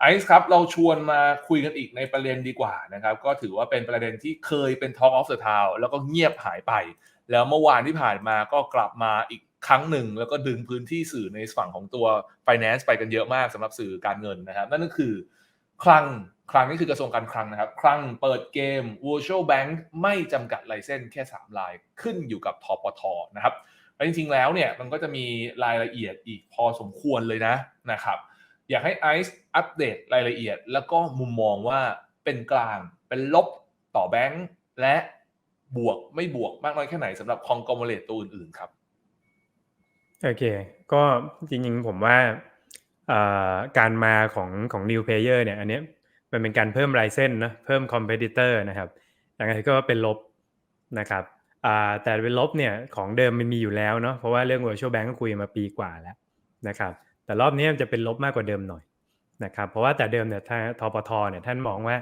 ไอซ์ครับเราชวนมาคุยกันอีกในประเด็นดีกว่านะครับก็ถือว่าเป็นประเด็นที่เคยเป็น Talk of the Town แล้วก็เงียบหายไป แล้วเมื่อวานที่ผ่านมาก็กลับมาอีกครั้งหนึ่ง แล้วก็ดึงพื้นที่สื่อในฝั่งของตัว finance ไปกันเยอะมากสำหรับสื่อการเงินนะครับ นั่นก็คือ คลังคลังนี่คือกระทรวงการคลังนะครับ คลังเปิดเกม virtual bank ไม่จำกัดลเซนส์แค่ 3 ลายขึ้นอยู่กับทปทนะครับจริงๆแล้วเนี่ยมันก็จะมีรายละเอียดอีกพอสมควรเลยนะนะครับ อยากให้ไอซ์อัปเดตรายละเอียด แล้วก็มุมมองว่าเป็นกลางเป็นลบต่อแบงก์และบวกไม่บวกมากน้อยแค่ไหนสำหรับคองกอมเลตตัวอื่นๆครับโอเค ก็จริงๆผมว่าการมาของของ new player เนี่ยอันนี้มันเป็นการเพิ่มไลเซนนะเพิ่ม competitor นะครับอย่างไรก็เป็นลบนะครับแต่เป็นลบเนี่ยของเดิมมันมีอยู่แล้วเนาะเพราะว่าเรื่อง virtual bank ก็คุยมาปีกว่าแล้วนะครับ แต่รอบนี้จะเป็นลบมากกว่าเดิมหน่อยนะครับ เพราะว่าแต่เดิมเนี่ยทานทปทเนี่ยท่านมองว่า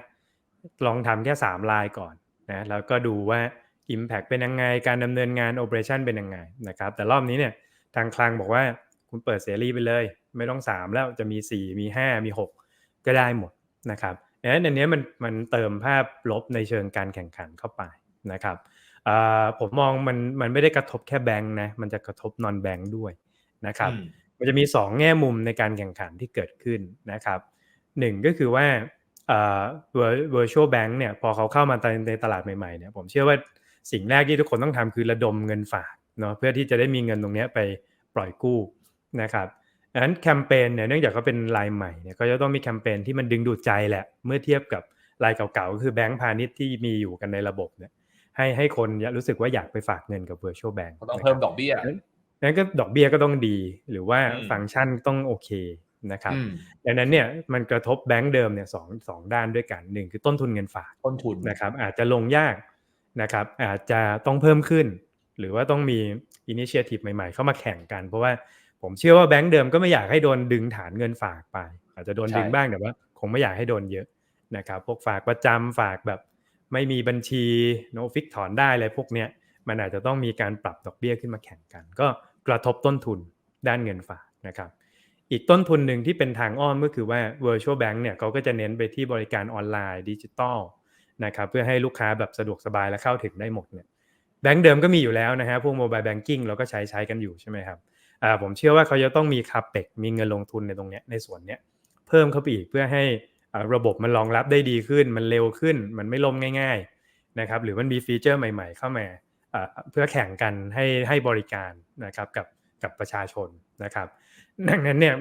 ลองทำแค่3ลายก่อนนะแล้วก็ดูว่า Impact เป็นยังไงการดำเนินงาน Operation เป็นยังไงนะครับ แต่รอบนี้เนี่ยทางคลังบอกว่าคุณเปิดเสรีไปเลย ไม่ต้อง 3 แล้วจะมี 4 มี 5 มี 6 ก็ได้หมดนะครับดังนั้นอันนี้มันมันเติมภาพลบในเชิงการแข่งขันเข้าไปนะครับผมมองมันมันไม่ได้กระทบแค่แบงค์นะมันจะกระทบนอนแบงค์ด้วยนะครับ มันจะมี 2 แง่มุมในการแข่งขันที่เกิดขึ้นนะครับหนึ่งก็คือว่าเอ่อ virtual bank เนี่ยพอเขาเข้ามาในตลาดใหม่ๆเนี่ยผมเชื่อว่าสิ่งแรกที่ทุกคนต้องทำคือระดมเงินฝากเนาะเพื่อที่จะได้มีเงินตรงนี้ไปปล่อยกู้นะครับดังนั้นแคมเปญเนี่ยเนื่องจากเขาเป็นรายใหม่เนี่ยก็จะต้องมีแคมเปญที่มันดึงดูดใจแหละ เมื่อเทียบกับรายเก่าๆก็คือแบงก์พาณิชย์ที่มีอยู่กันในระบบเนี่ยให้ให้คนรู้สึกว่าอยากไปฝากเงินกับ virtual bank ต้องเพิ่มดอกเบี้ย นั้นก็ดอกเบี้ยก็ต้องดี หรือว่าฟังก์ชันต้องโอเคนะครับดังนั้นเนี่ยมันกระทบแบงก์เดิมเนี่ยสองสองด้านด้วยกันหนึ่งคือต้นทุนเงินฝากต้นทุนนะครับ อาจจะลงยากนะครับ อาจจะต้องเพิ่มขึ้น หรือว่าต้องมีอินิเชียทีฟใหม่ๆ เข้ามาแข่งกัน เพราะว่าผมเชื่อว่าแบงก์เดิมก็ไม่อยากให้โดนดึงฐานเงินฝากไป อาจจะโดนดึงบ้างแต่ว่าคงไม่อยากให้โดนเยอะนะครับ พวกฝากประจำฝากแบบไม่มีบัญชีโนฟิกถอนได้อะไรพวกเนี้ยมันอาจจะต้องมีการปรับดอกเบี้ยขึ้นมาแข่งกัน ก็ กระทบต้นทุนด้านเงินฝากนะครับ อีกต้นทุนหนึ่งที่เป็นทางอ้อมก็คือว่า virtual bank เนี่ยเขาก็จะเน้นไปที่บริการออนไลน์ดิจิตอลนะครับเพื่อให้ลูกค้าแบบสะดวกสบายและเข้าถึงได้หมดเนี่ยแบงก์เดิมก็มีอยู่แล้วนะฮะพวกโมบายแบงกิ้งเราก็ใช้ใช้กันอยู่ใช่ไหมครับผมเชื่อว่าเขาจะต้องมีคาเปกมีเงินลงทุนในตรงเนี้ยในส่วนเนี้ยเพิ่มเข้าไปอีกเพื่อให้ระบบมันรองรับได้ดีขึ้น มันเร็วขึ้น มันไม่ล่มง่าย ๆนะครับ หรือมันมีฟีเจอร์ใหม่ ๆ เข้ามา เพื่อแข่งกันให้ให้บริการนะครับกับกับประชาชนนะครับ ดังนั้นเนี่ย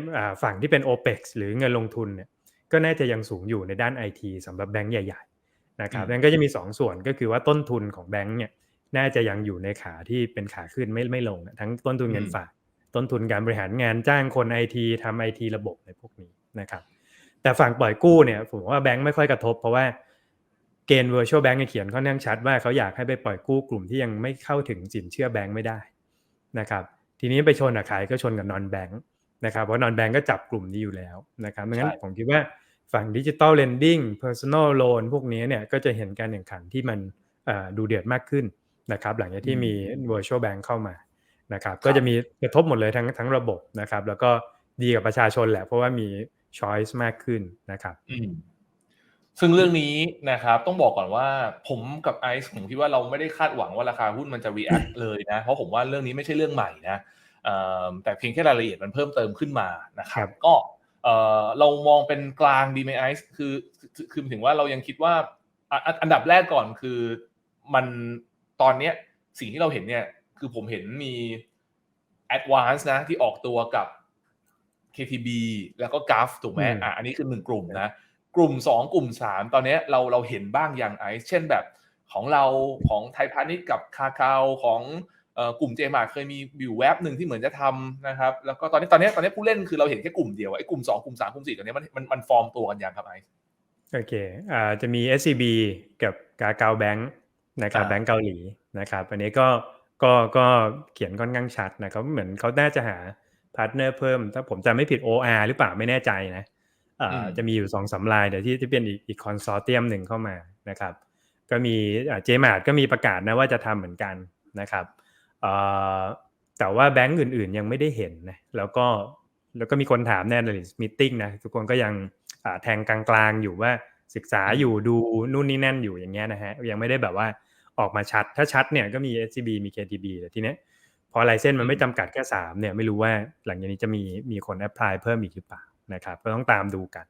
ฝั่งที่เป็น OPEX หรือเงินลงทุนเนี่ยก็น่าจะยังสูงอยู่ในด้าน IT สำหรับแบงก์ใหญ่ๆนะครับนั้นก็จะมี 2 ส่วนก็คือว่าต้นทุนของแบงก์เนี่ยน่าจะยังอยู่ในขาที่เป็นขาขึ้นไม่ไม่ลง ทั้งต้นทุนเงินฝาก ต้นทุนการบริหารงานจ้างคนไอทีทำไอทีระบบในพวกนี้นะครับ แต่ฝั่งปล่อยกู้เนี่ยผมว่าแบงก์ไม่ค่อยกระทบเพราะว่า เกณฑ์ virtual bank เขียนค่อนข้างชัดว่าเขาอยากให้ไปปล่อยกู้กลุ่มที่ยังไม่เข้าถึงสินเชื่อแบงก์ไม่ได้นะครับทีนี้ไปชนกับใครก็ชนกับนอนแบงค์นะครับเพราะนอนแบงค์ก็จับกลุ่มนี้อยู่แล้วนะครับดังนั้นผมคิดว่าฝั่งดิจิตอลเลนดิ้งเพอร์ซันอลโลนพวกนี้เนี่ยก็จะเห็นการแข่งขันที่มันดูเดือดมากขึ้นนะครับหลังจากที่มี virtual bank เข้ามานะครับก็จะมีกระทบหมดเลยทั้งทั้งระบบนะครับแล้วก็ดีกับประชาชนแหละเพราะว่ามี choice มากขึ้นนะครับ ซึ่งเรื่องนี้นะครับต้องบอกก่อนว่าผมกับไอซ์ผมคิดว่าเราไม่ได้คาดหวังว่าราคาหุ้นมันจะ react เลยนะ เพราะผมว่าเรื่องนี้ไม่ใช่เรื่องใหม่นะแต่เพียงแค่รายละเอียดมันเพิ่มเติมขึ้นมานะครับก็เรามองเป็นกลางดีไหมไอซ์คือคือถึงว่าเรายังคิดว่าอันดับแรกก่อนคือมันตอนเนี้ยสิ่งที่เราเห็นเนี่ยคือผมเห็นมี advance นะที่ออกตัวกับ KTB แล้วก็ g a f ถูกไหมอะอันนี้คือหนึ่งกลุ่มนะ กลุ่ม 2 กลุ่ม 3 ตอนนี้เราเราเห็นบ้างอย่างไอซ์เช่นแบบของเราของไทยพาณิชย์กับคาคาของกลุ่มเจมาเคยมีบิวแวบหนึ่งที่เหมือนจะทำนะครับแล้วก็ตอนนี้ตอนนี้ตอนนี้ผู้เล่นคือเราเห็นแค่กลุ่มเดียวไอ้กลุ่ม 2 กลุ่ม 3 กลุ่ม 4 ตอนนี้มันมันมันฟอร์มตัวกันยังครับไอซ์โอเคอ่าจะมี SCB กับกาเกาแบงค์นะครับแบงค์เกาหลีนะครับอันนี้ก็ก็ก็เขียนค่อนข้างชัดนะครับเหมือนเขาน่าจะหาพาร์ทเนอร์เพิ่ม ถ้าผมจำไม่ผิด OR หรือเปล่าไม่แน่ใจนะ จะมีอยู่สองสำลายเดี๋ยวที่ที่เป็นอีกคอนซอร์เทียมหนึ่งเข้ามานะครับ ก็มีเจมาร์ดก็มีประกาศนะว่าจะทำเหมือนกันนะครับแต่ว่าแบงก์อื่นๆยังไม่ได้เห็นนะแล้วก็แล้วก็มีคนถามแน่เลยมิตติ้งนะทุกคนก็ยังแทงกลางๆอยู่ว่าศึกษาอยู่ดูนู่นนี่นั่นอยู่อย่างเงี้ยนะฮะยังไม่ได้แบบว่าออกมาชัด ถ้าชัดเนี่ยก็มี SCB มี KTB แต่ทีเนี้ยพอลายเส้นมันไม่จำกัดแค่สามเนี่ยไม่รู้ว่าหลังจากนี้จะมีมีคนแอพพลายเพิ่มอีกหรือเปล่า นะครับก็ต้องตามดูกัน